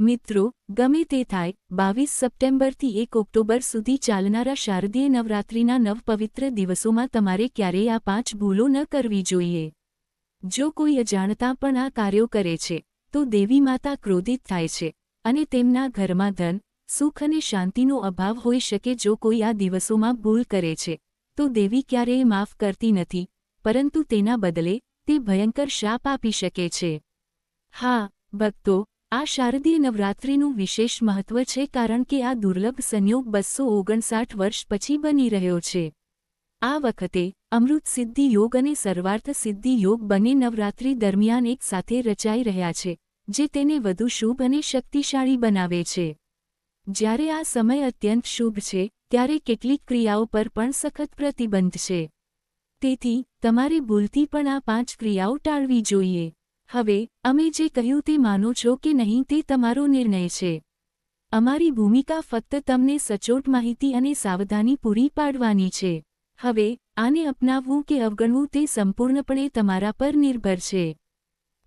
મિત્રો, ગમે તે થાય, બાવીસ સપ્ટેમ્બરથી એક ઓક્ટોબર સુધી ચાલનારા શારદીય નવરાત્રિના નવ પવિત્ર દિવસોમાં તમારે ક્યારેય આ પાંચ ભૂલો ન કરવી જોઈએ. જો કોઈ અજાણતા પણ આ કાર્યો કરે છે, તો દેવી માતા ક્રોધિત થાય છે, અને તેમના ઘરમાં ધન, સુખ અને શાંતિનો અભાવ હોઈ શકે જો કોઈ આ દિવસોમાં ભૂલ કરે છે, તો દેવી ક્યારેય માફ કરતી નથી, પરંતુ તેના બદલે તે ભયંકર શાપ આપી શકે છે. હા, ભક્તો આ શારદીય નવરાત્રિનું વિશેષ મહત્વ છે કારણ કે આ દુર્લભ સંયોગ બસો ઓગણસાઠ વર્ષ પછી બની રહ્યો છે. આ વખતે અમૃત સિદ્ધિ યોગ અને સર્વાર્થ સિદ્ધિ યોગ બંને નવરાત્રિ દરમિયાન એક સાથે રચાઈ રહ્યા છે, જે તેને વધુ શુભ અને શક્તિશાળી બનાવે છે. જ્યારે આ સમય અત્યંત શુભ છે, ત્યારે કેટલીક ક્રિયાઓ પર પણ સખત પ્રતિબંધ છે. તેથી, તમારે ભૂલથી પણ આ પાંચ ક્રિયાઓ ટાળવી જોઈએ. હવે, અમે જે કહ્યું તે માનો છો કે નહીં તે તમારો નિર્ણય છે. અમારી ભૂમિકા ફક્ત તમને સચોટ માહિતી અને સાવધાની પૂરી પાડવાની છે. હવે, આને અપનાવવું કે અવગણવું તે સંપૂર્ણપણે તમારા પર નિર્ભર છે.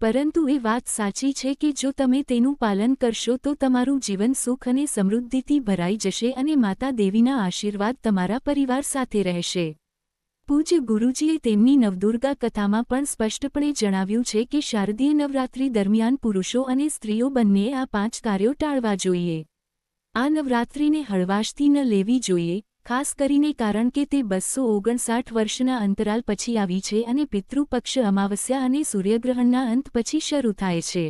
પરંતુ એ વાત સાચી છે કે જો તમે તેનું પાલન કરશો તો તમારું જીવન સુખ અને સમૃદ્ધિથી ભરાઈ જશે અને માતા દેવીના આશીર્વાદ તમારા પરિવાર સાથે રહેશે. પૂજ્ય ગુરુજીએ તેમની નવદુર્ગા કથામાં પણ સ્પષ્ટપણે જણાવ્યું છે કે શારદીય નવરાત્રિ દરમિયાન પુરુષો અને સ્ત્રીઓ બંનેએ આ પાંચ કાર્યો ટાળવા જોઈએ. આ નવરાત્રિને હળવાશથી ન લેવી જોઈએ, ખાસ કરીને કારણ કે તે બસો ઓગણસાઠ વર્ષના અંતરાલ પછી આવી છે અને પિતૃપક્ષ અમાવસ્યા અને સૂર્યગ્રહણના અંત પછી શરૂ થાય છે.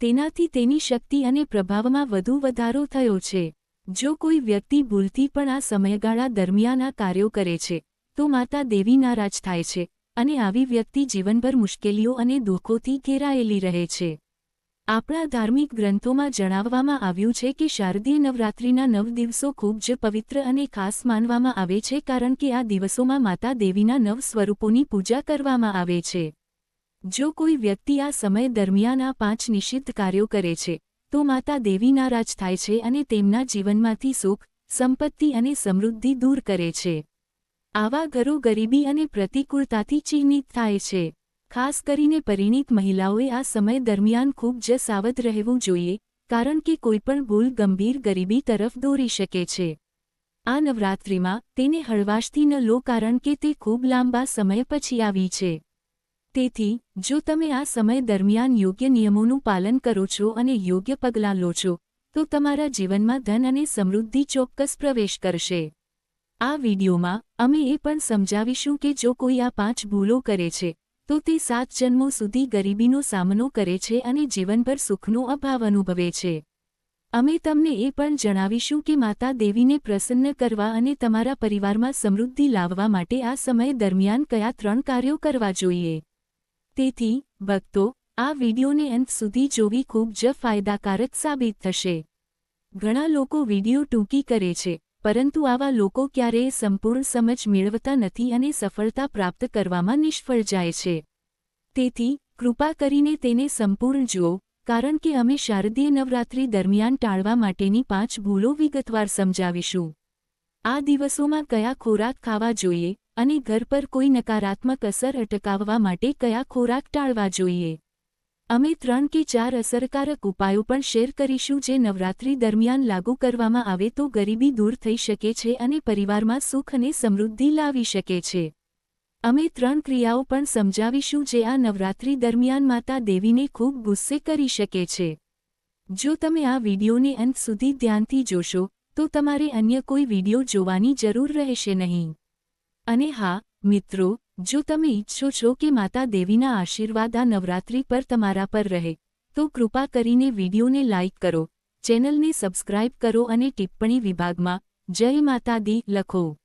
તેનાથી તેની શક્તિ અને પ્રભાવમાં વધુ વધારો થયો છે. જો કોઈ વ્યક્તિ ભૂલથી પણ આ સમયગાળા દરમિયાન આ કાર્યો કરે છે તો માતા દેવી નારાજ થાય છે અને આવી વ્યક્તિ જીવનભર મુશ્કેલીઓ અને દુઃખોથી ઘેરાયેલી રહે છે. આપણા ધાર્મિક ગ્રંથોમાં જણાવવામાં આવ્યું છે કે શારદીય નવરાત્રિના નવ દિવસો ખૂબ જ પવિત્ર અને ખાસ માનવામાં આવે છે કારણ કે આ દિવસોમાં માતા દેવીના નવ સ્વરૂપોની પૂજા કરવામાં આવે છે. જો કોઈ વ્યક્તિ આ સમય દરમિયાન આ પાંચ નિષિદ્ધ કાર્યો કરે છે, તો માતા દેવી નારાજ થાય છે અને તેમના જીવનમાંથી સુખ, સંપત્તિ અને સમૃદ્ધિ દૂર કરે છે. આવા ઘરો ગરીબી અને પ્રતિકૂળતાથી ચિહ્નિત થાય છે. ખાસ કરીને પરિણીત મહિલાઓએ આ સમય દરમિયાન ખૂબ જ સાવધ રહેવું જોઈએ, કારણ કે કોઈપણ ભૂલ ગંભીર ગરીબી તરફ દોરી શકે છે. આ નવરાત્રિમાં તેને હળવાશથી ન લો કારણ કે તે ખૂબ લાંબા સમય પછી આવી છે. તેથી, જો તમે આ સમય દરમિયાન યોગ્ય નિયમોનું પાલન કરો છો અને યોગ્ય પગલાં લો છો, તો તમારા જીવનમાં ધન અને સમૃદ્ધિ ચોક્કસ પ્રવેશ કરશે. આ વિડીયોમાં, અમે એ પણ સમજાવીશું કે જો કોઈ આ પાંચ ભૂલો કરે છે, તો તે સાત જન્મો સુધી ગરીબીનો સામનો કરે છે અને જીવનભર સુખનો અભાવ અનુભવે છે. અમે તમને એ પણ જણાવીશું કે માતા દેવીને પ્રસન્ન કરવા અને તમારા પરિવારમાં સમૃદ્ધિ લાવવા માટે આ સમય દરમિયાન કયા ત્રણ કાર્યો કરવા જોઈએ. તેથી, ભક્તો, આ વિડીયોને અંત સુધી જોવી ખૂબ જ ફાયદાકારક સાબિત થશે. ઘણા લોકો વીડિયો ટૂંકી કરે છે પરંતુ આવા લોકો ક્યારેય સંપૂર્ણ સમજ મેળવતા નથી અને સફળતા પ્રાપ્ત કરવામાં નિષ્ફળ જાય છે. તેથી, કૃપા કરીને તેને સંપૂર્ણ જુઓ, કારણ કે અમે શારદીય નવરાત્રિ દરમિયાન ટાળવા માટેની પાંચ ભૂલો વિગતવાર સમજાવીશું. આ દિવસોમાં કયા ખોરાક ખાવા જોઈએ અને ઘર પર કોઈ નકારાત્મક અસર અટકાવવા માટે કયા ખોરાક ટાળવા જોઈએ? અમે ત્રણ કે ચાર અસરકારક ઉપાયો પણ શેર કરીશું જે નવરાત્રી દરમિયાન લાગુ કરવામાં આવે તો ગરીબી દૂર થઈ શકે છે અને પરિવારમાં સુખ અને સમૃદ્ધિ લાવી શકે છે. અમે ત્રણ ક્રિયાઓ પણ સમજાવીશું જે આ નવરાત્રી દરમિયાન માતા દેવીને ખૂબ ગુસ્સે કરી શકે છે. જો તમે આ વિડીયોને અંત સુધી ધ્યાનથી જોશો, તો તમારે અન્ય કોઈ વીડિયો જોવાની જરૂર રહેશે નહીં. અને હા, મિત્રો જો તમે ઈચ્છો છો કે માતા દેવીના આશીર્વાદ આ નવરાત્રિ પર તમારા પર રહે, તો કૃપા કરીને વિડીયોને લાઇક કરો, ચેનલને સબસ્ક્રાઇબ કરો અને ટિપ્પણી વિભાગમાં, જય માતા દી, લખો.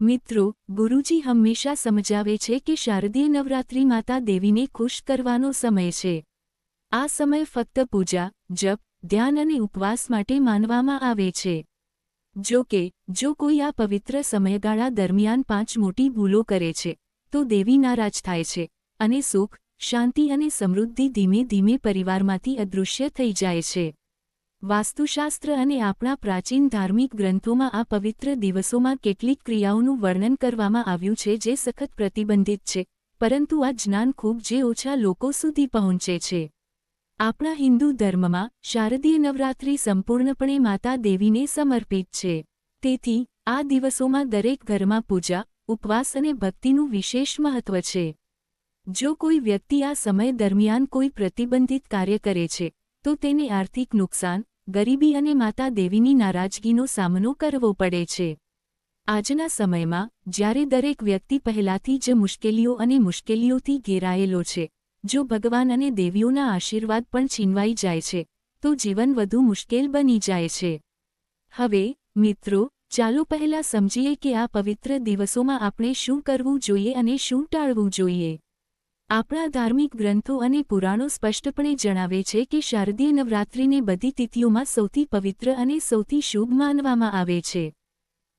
મિત્રો, ગુરુજી હંમેશા સમજાવે છે કે શારદીય નવરાત્રિ માતા દેવીને ખુશ કરવાનો સમય છે. આ સમય ફક્ત પૂજા, જપ, ધ્યાન અને ઉપવાસ માટે માનવામાં આવે છે. જો કે, જો કોઈ આ પવિત્ર સમયગાળા દરમિયાન પાંચ મોટી ભૂલો કરે છે તો દેવી નારાજ થાય છે અને સુખ, શાંતિ અને સમૃદ્ધિ ધીમે ધીમે પરિવારમાંથી અદૃશ્ય થઈ જાય છે. વાસ્તુશાસ્ત્ર અને આપણા પ્રાચીન ધાર્મિક ગ્રંથોમાં આ પવિત્ર દિવસોમાં કેટલીક ક્રિયાઓનું વર્ણન કરવામાં આવ્યું છે જે સખત પ્રતિબંધિત છે, પરંતુ આ જ્ઞાન ખૂબ જે ઓછા લોકો સુધી પહોંચે છે. આપણા હિન્દુ ધર્મમાં શારદીય નવરાત્રિ સંપૂર્ણપણે માતા દેવીને સમર્પિત છે. તેથી, આ દિવસોમાં દરેક ઘરમાં પૂજા ઉપવાસ અને ભક્તિનું વિશેષ મહત્વ છે. જો કોઈ વ્યક્તિ આ સમય દરમિયાન કોઈ પ્રતિબંધિત કાર્ય કરે છે, તો તેને આર્થિક નુકસાન, ગરીબી અને માતા દેવીની નારાજગીનો સામનો કરવો પડે છે. આજના સમયમાં, જ્યારે દરેક વ્યક્તિ પહેલાથી જ મુશ્કેલીઓ અને મુશ્કેલીઓથી ઘેરાયેલો છે, જો ભગવાન અને દેવીઓના આશીર્વાદ પણ છીનવાઈ જાય છે, તો જીવન વધુ મુશ્કેલ બની જાય છે. હવે, મિત્રો ચાલો પહેલા સમજીએ કે આ પવિત્ર દિવસોમાં આપણે શું કરવું જોઈએ અને શું ટાળવું જોઈએ. આપણા ધાર્મિક ગ્રંથો અને પુરાણો સ્પષ્ટપણે જણાવે છે કે શારદીય નવરાત્રિને બધી તિથિઓમાં સૌથી પવિત્ર અને સૌથી શુભ માનવામાં આવે છે.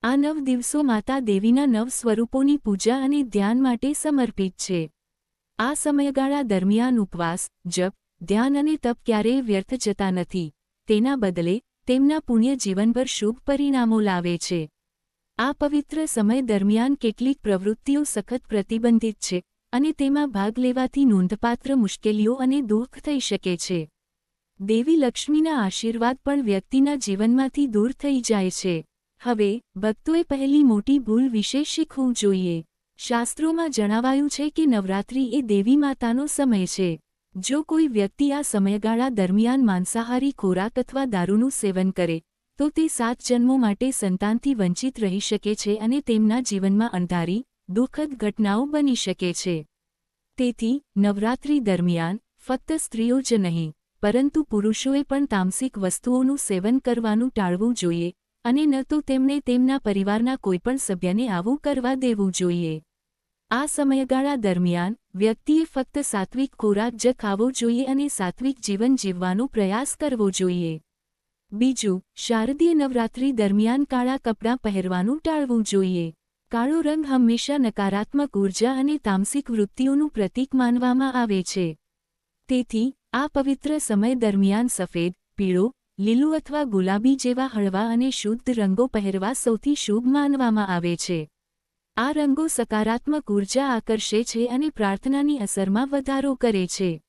આ નવ દિવસો માતા દેવીના નવ સ્વરૂપોની પૂજા અને ધ્યાન માટે સમર્પિત છે. આ સમયગાળા દરમિયાન ઉપવાસ, જપ, ધ્યાન અને તપ ક્યારેય વ્યર્થ જતા નથી. તેના બદલે તેમના પુણ્ય જીવનભર શુભ પરિણામો લાવે છે. આ પવિત્ર સમય દરમિયાન કેટલીક પ્રવૃત્તિઓ સખત પ્રતિબંધિત છે અને તેમાં ભાગ લેવાથી નોંધપાત્ર મુશ્કેલીઓ અને દુઃખ થઈ શકે છે. દેવી લક્ષ્મીના આશીર્વાદ પણ વ્યક્તિના જીવનમાંથી દૂર થઈ જાય છે. હવે, ભક્તોએ પહેલી મોટી ભૂલ વિશે શીખવું જોઈએ. શાસ્ત્રોમાં જણાવાયું છે કે નવરાત્રિ એ દેવી માતાનો સમય છે. જો કોઈ વ્યક્તિ આ સમયગાળા દરમિયાન માંસાહારી ખોરાક અથવા દારૂનું સેવન કરે, તો તે સાત જન્મો માટે સંતાનથી વંચિત રહી શકે છે અને તેમના જીવનમાં અંધારી, દુઃખદ ઘટનાઓ બની શકે છે. તેથી, નવરાત્રિ દરમિયાન ફક્ત સ્ત્રીઓ જ નહીં, પરંતુ પુરુષોએ પણ તામસિક વસ્તુઓનું સેવન કરવાનું ટાળવું જોઈએ અને ન તો તેમણે તેમના પરિવારના કોઈપણ સભ્યને આવું કરવા દેવું જોઈએ. આ સમયગાળા દરમિયાન વ્યક્તિએ ફક્ત સાત્વિક ખોરાક જ ખાવો જોઈએ અને સાત્વિક જીવન જીવવાનો પ્રયાસ કરવો જોઈએ. બીજું, શારદીય નવરાત્રિ દરમિયાન કાળા કપડાં પહેરવાનું ટાળવું જોઈએ. કાળો રંગ હંમેશા નકારાત્મક ઊર્જા અને તામસિક વૃત્તિઓનું પ્રતીક માનવામાં આવે છે. તેથી, આ પવિત્ર સમય દરમિયાન સફેદ, પીળો, લીલું અથવા ગુલાબી જેવા હળવા અને શુદ્ધ રંગો પહેરવા સૌથી શુભ માનવામાં આવે છે. આ રંગો સકારાત્મક ઊર્જા આકર્ષે છે અને પ્રાર્થનાની અસરમાં વધારો કરે છે.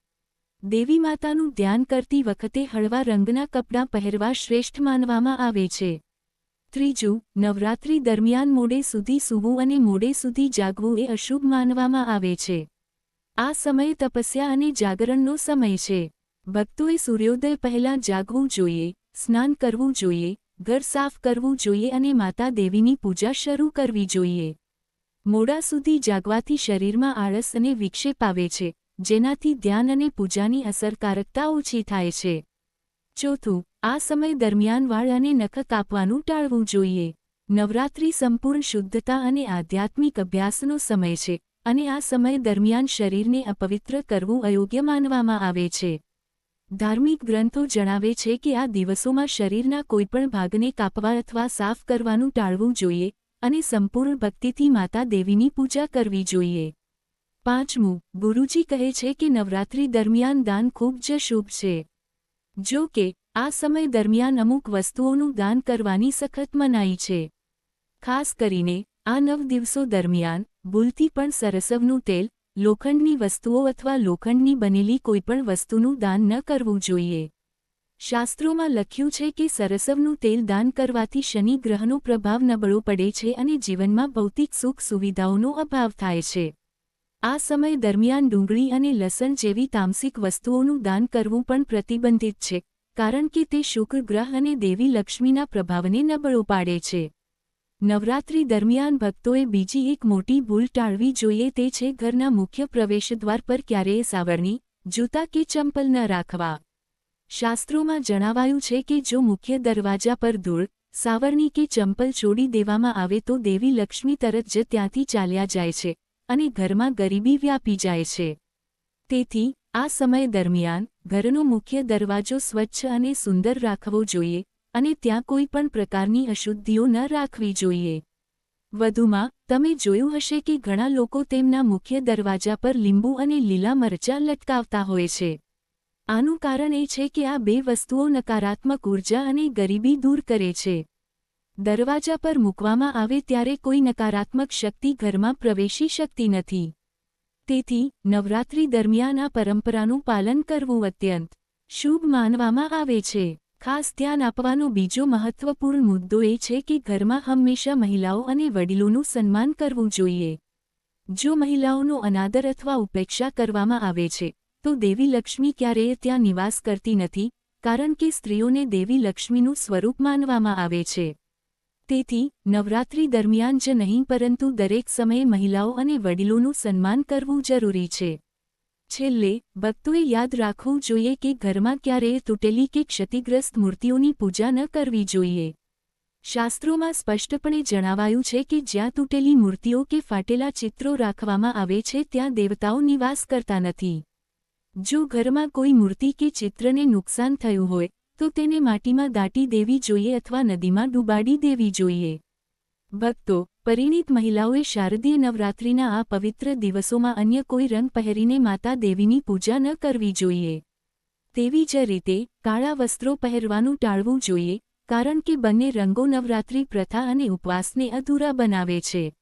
દેવી માતાનું ધ્યાન કરતી વખતે હળવા રંગના કપડાં પહેરવા શ્રેષ્ઠ માનવામાં આવે છે. ત્રીજું, નવરાત્રી દરમિયાન મોડે સુધી સૂવું અને મોડે સુધી જાગવું એ અશુભ માનવામાં આવે છે. આ સમય તપસ્યા અને જાગરણનો સમય છે. ભક્તોએ સૂર્યોદય પહેલાં જાગવું જોઈએ, સ્નાન કરવું જોઈએ, ઘર સાફ કરવું જોઈએ અને માતા દેવીની પૂજા શરૂ કરવી જોઈએ. મોડા સુધી જાગવાથી શરીરમાં આળસ અને વિક્ષેપ આવે છે, જેનાથી ધ્યાન અને પૂજાની અસરકારકતા ઓછી થાય છે. ચોથું, આ સમય દરમિયાન વાળ અને નખ કાપવાનું ટાળવું જોઈએ. નવરાત્રિ સંપૂર્ણ શુદ્ધતા અને આધ્યાત્મિક અભ્યાસનો સમય છે, અને આ સમય દરમિયાન શરીરને અપવિત્ર કરવું અયોગ્ય માનવામાં આવે છે. ધાર્મિક ગ્રંથો જણાવે છે કે આ દિવસોમાં શરીરના કોઈપણ ભાગને કાપવા અથવા સાફ કરવાનું ટાળવું જોઈએ અને સંપૂર્ણ ભક્તિથી માતા દેવીની પૂજા કરવી જોઈએ. પાંચમું, ગુરુજી કહે છે કે નવરાત્રી દરમિયાન દાન ખૂબ જ શુભ છે. જો કે, આ સમય દરમિયાન અમુક વસ્તુઓનું દાન કરવાની સખત મનાઈ છે. ખાસ કરીને, આ નવ દિવસો દરમિયાન, ભૂલથી પણ સરસવનું તેલ, લોખંડની વસ્તુઓ અથવા લોખંડની બનેલી કોઈપણ વસ્તુનું દાન ન કરવું જોઈએ. શાસ્ત્રોમાં લખ્યું છે કે સરસવનું તેલ દાન કરવાથી શનિ ગ્રહનો પ્રભાવ નબળો પડે છે અને જીવનમાં ભૌતિક સુખ સુવિધાઓનો અભાવ થાય છે. આ સમય દરમિયાન ડુંગળી અને લસણ જેવી તામસિક વસ્તુઓનું દાન કરવું પણ પ્રતિબંધિત છે, કારણ કે તે શુક્ર ગ્રહ અને દેવી લક્ષ્મીના પ્રભાવને નબળો પાડે છે. નવરાત્રી દરમિયાન ભક્તોએ બીજી એક મોટી ભૂલ ટાળવી જોઈએ તે છે ઘરના મુખ્ય પ્રવેશદ્વાર પર ક્યારેય સાવરણી, જૂતા કે ચંપલ ન રાખવા. શાસ્ત્રોમાં જણાવાયું છે કે જો મુખ્ય દરવાજા પર ધૂળ, સાવરણી કે ચંપલ છોડી દેવામાં આવે તો દેવી લક્ષ્મી તરત જ ત્યાંથી ચાલ્યા જાય છે અને ઘરમાં ગરીબી વ્યાપી જાય છે. તેથી, આ સમય દરમિયાન ઘરનો મુખ્ય દરવાજો સ્વચ્છ અને સુંદર રાખવો જોઈએ અને ત્યાં કોઈ પણ પ્રકારની અશુદ્ધિઓ ન રાખવી જોઈએ. વધુમાં, તમે જોયું હશે કે ઘણા લોકો તેમના મુખ્ય દરવાજા પર લીંબુ અને લીલા મરચાં લટકાવતા હોય છે. આનું કારણ એ છે કે આ બે વસ્તુઓ નકારાત્મક ઊર્જા અને ગરીબી દૂર કરે છે. દરવાજા પર મૂકવામાં આવે ત્યારે કોઈ નકારાત્મક શક્તિ ઘરમાં પ્રવેશી શકતી નથી. તેથી, નવરાત્રી દરમિયાન આ પરંપરાનું પાલન કરવું અત્યંત શુભ માનવામાં આવે છે. ખાસ ધ્યાન આપવાનો બીજો મહત્વપૂર્ણ મુદ્દો એ છે કે ઘરમાં હંમેશા મહિલાઓ અને વડીલોનું સન્માન કરવું જોઈએ. જો મહિલાઓનો અનાદર અથવા ઉપેક્ષા કરવામાં આવે છે તો દેવી લક્ષ્મી ક્યારેય ત્યાં નિવાસ કરતી નથી, કારણ કે સ્ત્રીઓને દેવી લક્ષ્મીનું સ્વરૂપ માનવામાં આવે છે. તેથી, નવરાત્રી દરમિયાન જ નહીં, પરંતુ દરેક સમયે મહિલાઓ અને વડીલોનું સન્માન કરવું જરૂરી છે. છેલ્લે, ભક્તોએ યાદ રાખવું જોઈએ કે ઘરમાં ક્યારેય તૂટેલી કે ક્ષતિગ્રસ્ત મૂર્તિઓની પૂજા ન કરવી જોઈએ. શાસ્ત્રોમાં સ્પષ્ટપણે જણાવાયું છે કે જ્યાં તૂટેલી મૂર્તિઓ કે ફાટેલા ચિત્રો રાખવામાં આવે છે, ત્યાં દેવતાઓ નિવાસ કરતા નથી. જો ઘરમાં કોઈ મૂર્તિ કે ચિત્રને નુકસાન થયું હોય, તો તેને માટીમાં દાટી દેવી જોઈએ અથવા નદીમાં ડૂબાડી દેવી જોઈએ. ભક્તો, પરિણીત મહિલાઓએ શારદીય નવરાત્રિના આ પવિત્ર દિવસોમાં અન્ય કોઈ રંગ પહેરીને માતા દેવીની પૂજા ન કરવી જોઈએ. તેવી જ રીતે, કાળા વસ્ત્રો પહેરવાનું ટાળવું જોઈએ, કારણ કે બંને રંગો નવરાત્રિ પ્રથા અને ઉપવાસને અધૂરા બનાવે છે.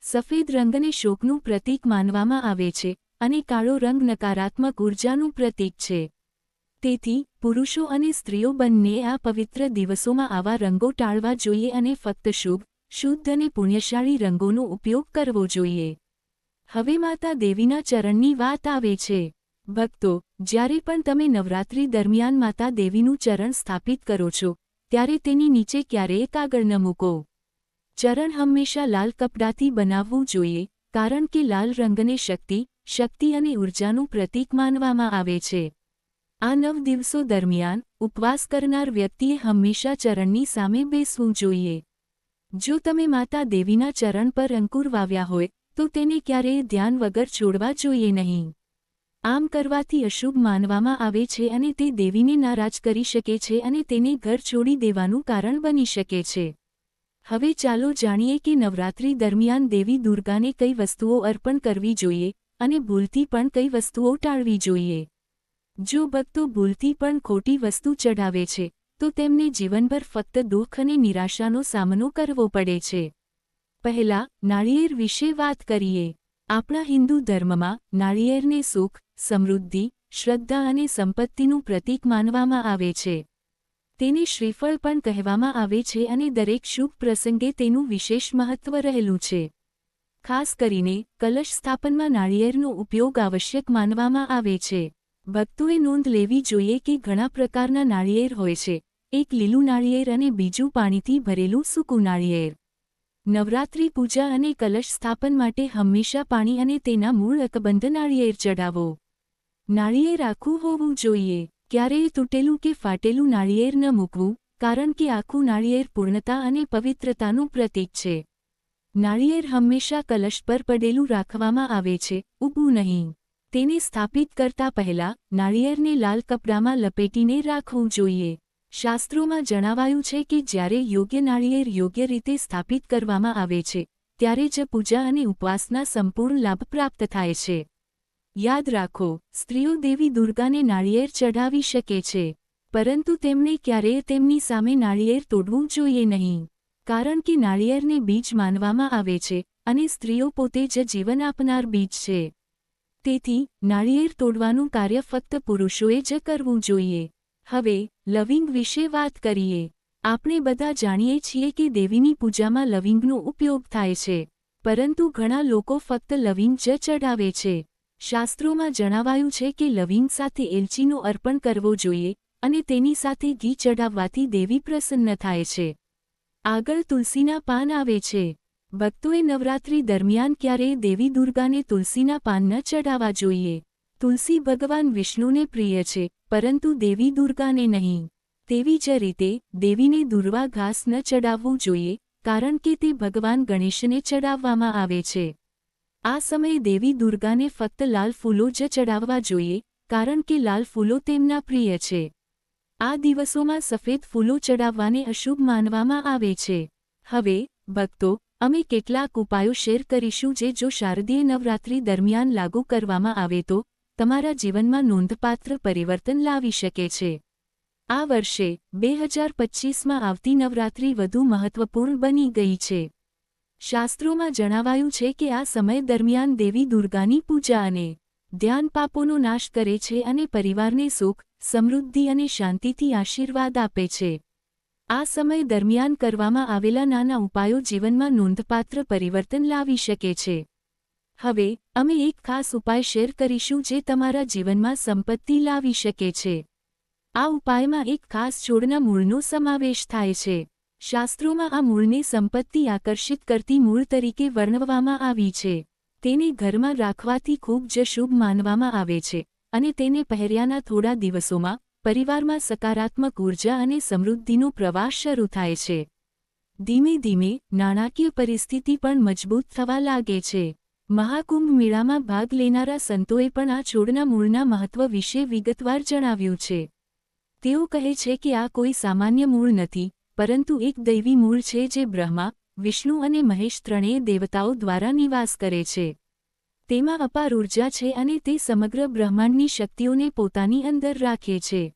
સફેદ રંગને શોકનું પ્રતીક માનવામાં આવે છે અને કાળો રંગ નકારાત્મક ઉર્જાનું પ્રતીક છે. તેથી, પુરુષો અને સ્ત્રીઓ બંને આ પવિત્ર દિવસોમાં આવા રંગો ટાળવા જોઈએ અને ફક્ત શુભ, શુદ્ધ અને પુણ્યશાળી રંગોનો ઉપયોગ કરવો જોઈએ. હવે માતા દેવીના ચરણની વાત આવે છે. ભક્તો, જ્યારે પણ તમે નવરાત્રી દરમિયાન માતા દેવીનું ચરણ સ્થાપિત કરો છો, ત્યારે તેની નીચે ક્યારેય કાગળ ન મૂકો. ચરણ હંમેશા લાલ કપડાથી બનાવવું જોઈએ, કારણ કે લાલ રંગને શક્તિ શક્તિ અને ઉર્જાનું પ્રતીક માનવામાં આવે છે. આ નવ દિવસો દરમિયાન ઉપવાસ કરનાર વ્યક્તિએ હંમેશા ચરણની સામે બેસવું જોઈએ. જો તમે માતા દેવીના ચરણ પર અંકુર વાવ્યા હોય, તો તેને ક્યારેય ધ્યાન વગર છોડવા જોઈએ નહીં. આમ કરવાથી અશુભ માનવામાં આવે છે અને તે દેવીને નારાજ કરી શકે છે અને તેને ઘર છોડી દેવાનું કારણ બની શકે છે. હવે ચાલો જાણીએ કે નવરાત્રી દરમિયાન દેવી દુર્ગાને કઈ વસ્તુઓ અર્પણ કરવી જોઈએ અને ભૂલથી પણ કઈ વસ્તુઓ ટાળવી જોઈએ. જો ભક્તો ભૂલથી પણ ખોટી વસ્તુ ચઢાવે છે, તો તેમને જીવનભર ફક્ત દુઃખ અને નિરાશાનો સામનો કરવો પડે છે. પહેલા, નાળિયેર વિશે વાત કરીએ. આપણા હિન્દુ ધર્મમાં નાળિયેરને સુખ, સમૃદ્ધિ, શ્રદ્ધા અને સંપત્તિનું પ્રતીક માનવામાં આવે છે. તેને શ્રીફળ પણ કહેવામાં આવે છે અને દરેક શુભ પ્રસંગે તેનું વિશેષ મહત્વ રહેલું છે. ખાસ કરીને કલશ સ્થાપનમાં નાળિયેરનો ઉપયોગ આવશ્યક માનવામાં આવે છે. ભક્તોએ નોંધ લેવી જોઈએ કે ઘણા પ્રકારના નાળિયેર હોય છે. એક લીલું નાળિયેર અને બીજું પાણીથી ભરેલું સૂકું નાળિયેર. નવરાત્રિ પૂજા અને કલશ સ્થાપન માટે હંમેશા પાણી અને તેના મૂળ અકબંધ નાળિયેર ચડાવો નાળિયેર આખું હોવું જોઈએ. ક્યારેય તૂટેલું કે ફાટેલું નાળિયેર ન મૂકવું, કારણ કે આખું નાળિયેર પૂર્ણતા અને પવિત્રતાનું પ્રતીક છે. નાળિયેર હંમેશા કલશ પર પડેલું રાખવામાં આવે છે, ઊભું નહીં. તેને સ્થાપિત કરતા પહેલા નાળિયેરને લાલ કપડામાં લપેટીને રાખવું જોઈએ. શાસ્ત્રોમાં જણાવાયું છે કે જ્યારે યોગ્ય નાળિયેર યોગ્ય રીતે સ્થાપિત કરવામાં આવે છે, ત્યારે જ પૂજા અને ઉપવાસના સંપૂર્ણ લાભ પ્રાપ્ત થાય છે. યાદ રાખો, સ્ત્રીઓ દેવી દુર્ગાને નાળિયેર ચઢાવી શકે છે, પરંતુ તેમણે ક્યારેય તેમની સામે નાળિયેર તોડવું જોઈએ નહીં. કારણ કે નાળિયેરને બીજ માનવામાં આવે છે અને સ્ત્રીઓ પોતે જ જીવન આપનાર બીજ છે. તેથી, નાળિયેર તોડવાનું કાર્ય ફક્ત પુરુષોએ જ કરવું જોઈએ. હવે, લવિંગ વિશે વાત કરીએ. આપણે બધા જાણીએ છીએ કે દેવીની પૂજામાં લવિંગનો ઉપયોગ થાય છે. પરંતુ ઘણા લોકો ફક્ત લવિંગ જ ચઢાવે છે. શાસ્ત્રોમાં જણાવાયું છે કે લવિંગ સાથે એલચીનો અર્પણ કરવો જોઈએ અને તેની સાથે ઘી ચઢાવવાથી દેવી પ્રસન્ન થાય છે. આગળ તુલસીના પાન આવે છે. ભક્તોએ નવરાત્રી દરમિયાન ક્યારેય દેવી દુર્ગાને તુલસીના પાન ન ચઢાવવા જોઈએ. તુલસી ભગવાન વિષ્ણુને પ્રિય છે, પરંતુ દેવી દુર્ગાને નહીં. તેવી જ રીતે, દેવીને દુર્વા ઘાસ ન ચડાવવું જોઈએ, કારણ કે તે ભગવાન ગણેશને ચડાવવામાં આવે છે. આ સમયે દેવી દુર્ગાને ફક્ત લાલ ફૂલો જ ચડાવવા જોઈએ, કારણ કે લાલ ફૂલો તેમના પ્રિય છે. આ દિવસોમાં સફેદ ફૂલો ચડાવવાને અશુભ માનવામાં આવે છે. હવે, ભક્તો, અમે કેટલાક ઉપાયો શેર કરીશું જે જો શારદીય નવરાત્રી દરમિયાન લાગુ કરવામાં આવે તો, તમારા જીવનમાં નોંધપાત્ર પરિવર્તન લાવી શકે છે. આ વર્ષે, બે હજાર પચ્ચીસમાં આવતી નવરાત્રી વધુ મહત્વપૂર્ણ બની ગઈ છે. શાસ્ત્રોમાં જણાવાયું છે કે આ સમય દરમિયાન દેવી દુર્ગાની પૂજા અને ધ્યાન પાપોનો નાશ કરે છે અને પરિવારને સુખ, સમૃદ્ધિ અને શાંતિથી આશીર્વાદ આપે છે. આ સમય દરમિયાન કરવામાં આવેલા નાના ઉપાયો જીવનમાં નોંધપાત્ર પરિવર્તન લાવી શકે છે. હવે, અમે એક ખાસ ઉપાય શેર કરીશું જે તમારા જીવનમાં સંપત્તિ લાવી શકે છે. આ ઉપાયમાં એક ખાસ છોડના મૂળનો સમાવેશ થાય છે. શાસ્ત્રોમાં આ મૂળને સંપત્તિ આકર્ષિત કરતી મૂળ તરીકે વર્ણવવામાં આવી છે. તેને ઘરમાં રાખવાથી ખૂબ જ શુભ માનવામાં આવે છે અને તેને પહેર્યાના થોડા દિવસોમાં પરિવારમાં સકારાત્મક ઊર્જા અને સમૃદ્ધિનો પ્રવાસ શરૂ થાય છે. ધીમે ધીમે નાણાકીય પરિસ્થિતિ પણ મજબૂત થવા લાગે છે. મહાકુંભ મેળામાં ભાગ લેનારા સંતોએ પણ આ છોડના મૂળના મહત્વ વિશે વિગતવાર જણાવ્યું છે. તેઓ કહે છે કે આ કોઈ સામાન્ય મૂળ નથી, પરંતુ એક દૈવી મૂળ છે જે બ્રહ્મા વિષ્ણુ અને મહેશ ત્રણેય દેવતાઓ દ્વારા નિવાસ કરે છે. તેમાં અપાર ઊર્જા છે અને તે સમગ્ર બ્રહ્માંડની શક્તિઓને પોતાની અંદર રાખે છે.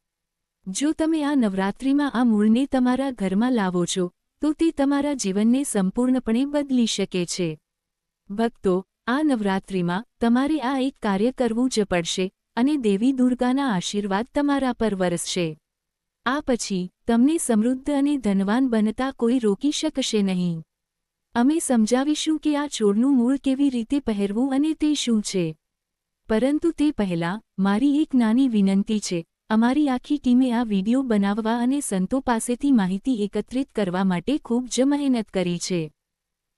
જો તમે આ નવરાત્રિમાં આ મૂળને તમારા ઘરમાં લાવો છો, તો તે તમારા જીવનને સંપૂર્ણપણે બદલી શકે છે. ભક્તો, આ નવરાત્રિમાં તમારે આ એક કાર્ય કરવું જ પડશે અને દેવી દુર્ગાના આશીર્વાદ તમારા પર વરસશે. આ પછી તમને સમૃદ્ધ અને ધનવાન બનતા કોઈ રોકી શકશે નહીં. અમે સમજાવીશું કે આ છોડનું મૂળ કેવી રીતે પહેરવું અને તે શું છે. પરંતુ તે પહેલાં મારી એક નાની વિનંતી છે. અમારી આખી ટીમે આ વિડિયો બનાવવા અને સંતો પાસેથી માહિતી એકત્રિત કરવા માટે ખૂબ જ મહેનત કરી છે.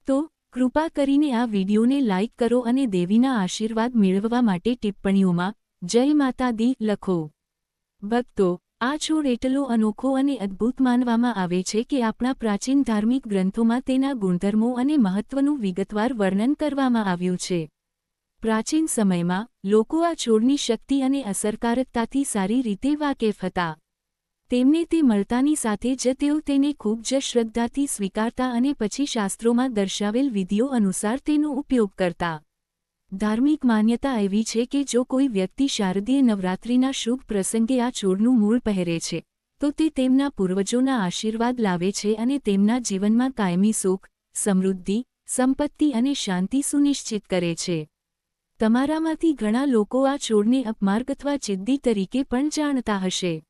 તો, કૃપા કરીને આ વિડીયોને લાઇક કરો અને દેવીના આશીર્વાદ મેળવવા માટે ટિપ્પણીઓમાં જય માતા દી લખો. ભક્તો આ છોડ એટલો અનોખો અને અદ્ભુત માનવામાં આવે છે કે આપણા પ્રાચીન ધાર્મિક ગ્રંથોમાં તેના ગુણધર્મો અને મહત્વનું વિગતવાર વર્ણન કરવામાં આવ્યું છે. પ્રાચીન સમયમાં, લોકો આ છોડની શક્તિ અને અસરકારકતાથી સારી રીતે વાકેફ હતા. તેમને તે મળતાની સાથે જ તેઓ તેને ખૂબ જ શ્રદ્ધાથી સ્વીકારતા અને પછી શાસ્ત્રોમાં દર્શાવેલ વિધિઓ અનુસાર તેનો ઉપયોગ કરતા. ધાર્મિક માન્યતા એવી છે કે જો કોઈ વ્યક્તિ શારદીય નવરાત્રિના શુભ પ્રસંગે આ છોડનું મૂળ પહેરે છે, તો તે તેમના પૂર્વજોના આશીર્વાદ લાવે છે અને તેમના જીવનમાં કાયમી સુખ, સમૃદ્ધિ, સંપત્તિ અને શાંતિ સુનિશ્ચિત કરે છે. તમારામાંથી ઘણા લોકો આ છોડને અપમાર્ગ અથવા ચિદ્દી તરીકે પણ જાણતા હશે.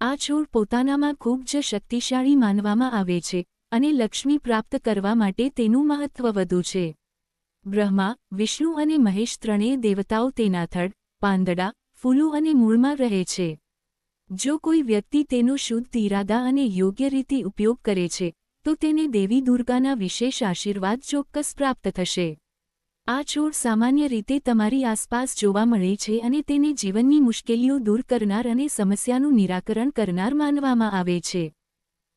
આ છોડ પોતાનામાં ખૂબ જ શક્તિશાળી માનવામાં આવે છે અને લક્ષ્મી પ્રાપ્ત કરવા માટે તેનું મહત્વ વધુ છે. બ્રહ્મા, વિષ્ણુ અને મહેશ ત્રણેય દેવતાઓ તેના થડ, પાંદડા, ફૂલો અને મૂળમાં રહે છે. જો કોઈ વ્યક્તિ તેનો શુદ્ધ ઇરાદા અને યોગ્ય રીતે ઉપયોગ કરે છે, તો તેને દેવી દુર્ગાના વિશેષ આશીર્વાદ ચોક્કસ પ્રાપ્ત થશે. આ છોડ સામાન્ય રીતે તમારી આસપાસ જોવા મળે છે અને તેને જીવનની મુશ્કેલીઓ દૂર કરનાર અને સમસ્યાનું નિરાકરણ કરનાર માનવામાં આવે છે.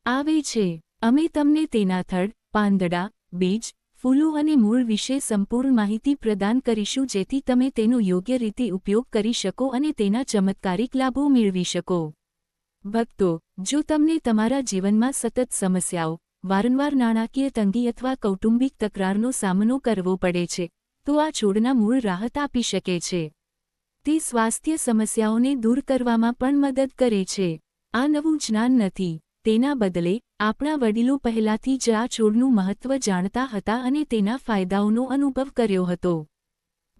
આવે છે. અમે તમને તેના થડ, પાંદડા, બીજ ફૂલો અને મૂળ વિશે સંપૂર્ણ માહિતી પ્રદાન કરીશું જેથી તમે તેનો યોગ્ય રીતે ઉપયોગ કરી શકો અને તેના ચમત્કારિક લાભો મેળવી શકો. ભક્તો, જો તમને તમારા જીવનમાં સતત સમસ્યાઓ, વારંવાર નાણાકીય તંગી અથવા કૌટુંબિક તકરારનો સામનો કરવો પડે છે, તો આ છોડના મૂળ રાહત આપી શકે છે. તે સ્વાસ્થ્ય સમસ્યાઓને દૂર કરવામાં પણ મદદ કરે છે. આ નવું જ્ઞાન નથી. તેના બદલે, આપણા વડીલો પહેલાથી જ આ છોડનું મહત્વ જાણતા હતા અને તેના ફાયદાઓનો અનુભવ કર્યો હતો.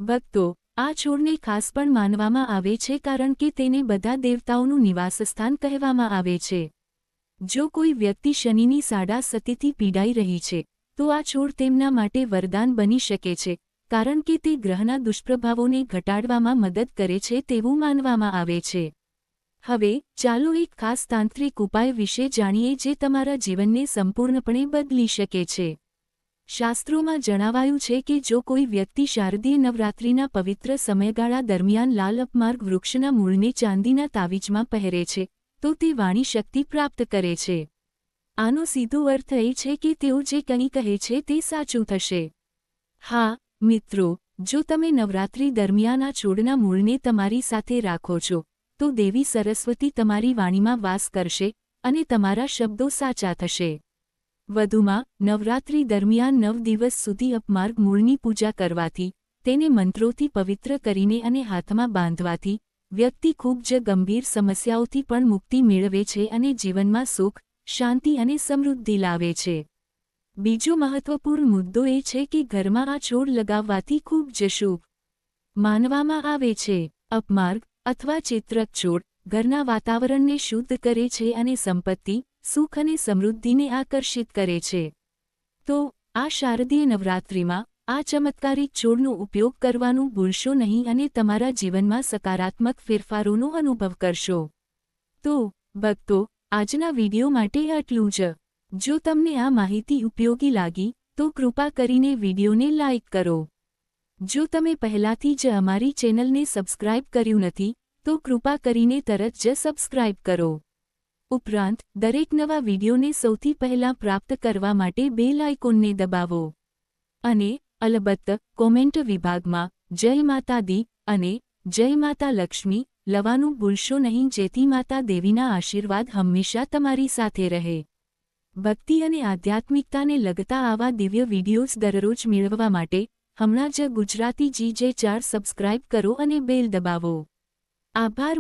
ભક્તો, આ છોડને ખાસ પણ માનવામાં આવે છે કારણ કે તેને બધા દેવતાઓનું નિવાસસ્થાન કહેવામાં આવે છે. જો કોઈ વ્યક્તિ શનિની સાડા સતીથી પીડાઈ રહી છે, તો આ છોડ તેમના માટે વરદાન બની શકે છે, કારણ કે તે ગ્રહના દુષ્પ્રભાવોને ઘટાડવામાં મદદ કરે છે તેવું માનવામાં આવે છે. હવે, ચાલો એક ખાસ તાંત્રિક ઉપાય વિશે જાણીએ જે તમારા જીવનને સંપૂર્ણપણે બદલી શકે છે. શાસ્ત્રોમાં જણાવાયું છે કે જો કોઈ વ્યક્તિ શારદીય નવરાત્રિના પવિત્ર સમયગાળા દરમિયાન લાલ અપમાર્ગ વૃક્ષના મૂળને ચાંદીના તાવીજમાં પહેરે છે, તો તે વાણી શક્તિ પ્રાપ્ત કરે છે. આનો સીધો અર્થ એ છે કે તેઓ જે કંઈ કહે છે તે સાચું થશે. હા, મિત્રો, જો તમે નવરાત્રિ દરમિયાન આ છોડના મૂળને તમારી સાથે રાખો છો તો દેવી સરસ્વતી તમારી વાણીમાં વાસ કરશે અને તમારા શબ્દો સાચા થશે. વધુમાં, નવરાત્રી દરમિયાન નવ દિવસ સુધી અપમાર્ગ મૂળની પૂજા કરવાથી, તેને મંત્રોથી પવિત્ર કરીને અને હાથમાં બાંધવાથી, વ્યક્તિ ખૂબ જ ગંભીર સમસ્યાઓથી પણ મુક્તિ મેળવે છે અને જીવનમાં સુખ, શાંતિ અને સમૃદ્ધિ લાવે છે. બીજો મહત્વપૂર્ણ મુદ્દો એ છે કે ઘરમાં આ છોડ લગાવવાથી ખૂબ જ શુભ માનવામાં આવે છે. અપમાર્ગ અથવા ચિત્રક છોડ ઘરના વાતાવરણને શુદ્ધ કરે છે અને સંપત્તિ, સુખ અને સમૃદ્ધિને આકર્ષિત કરે છે. તો, આ શારદીય નવરાત્રિમાં આ ચમત્કારી છોડનો ઉપયોગ કરવાનું ભૂલશો નહીં અને તમારા જીવનમાં સકારાત્મક ફેરફારોનો અનુભવ કરશો. તો, ભક્તો, આજના વિડિયો માટે આટલું જ. જો તમને આ માહિતી ઉપયોગી લાગી, તો કૃપા કરીને વિડીયોને લાઇક કરો. જો તમે પહેલાથી જ અમારી ચેનલને સબસ્ક્રાઇબ કર્યું નથી તો કૃપા કરીને તરત જ સબસ્ક્રાઇબ કરો. ઉપરાંત, દરેક નવા વિડિયોને સૌથી પહેલાં પ્રાપ્ત કરવા માટે બેલ આઇકોનને દબાવો. અને, અલબત્ત, કોમેન્ટ વિભાગમાં, જય માતા દી અને, જય માતા લક્ષ્મી લવાનું ભૂલશો નહીં, જેથી માતા દેવીના આશીર્વાદ હંમેશા તમારી સાથે રહે. ભક્તિ અને આધ્યાત્મિકતાને લગતા આવા દિવ્ય વિડિયોઝ દરરોજ મેળવવા માટે, હમણાં જ ગુજરાતી જી જે ચાર સબસ્ક્રાઇબ કરો અને બેલ દબાવો. આભાર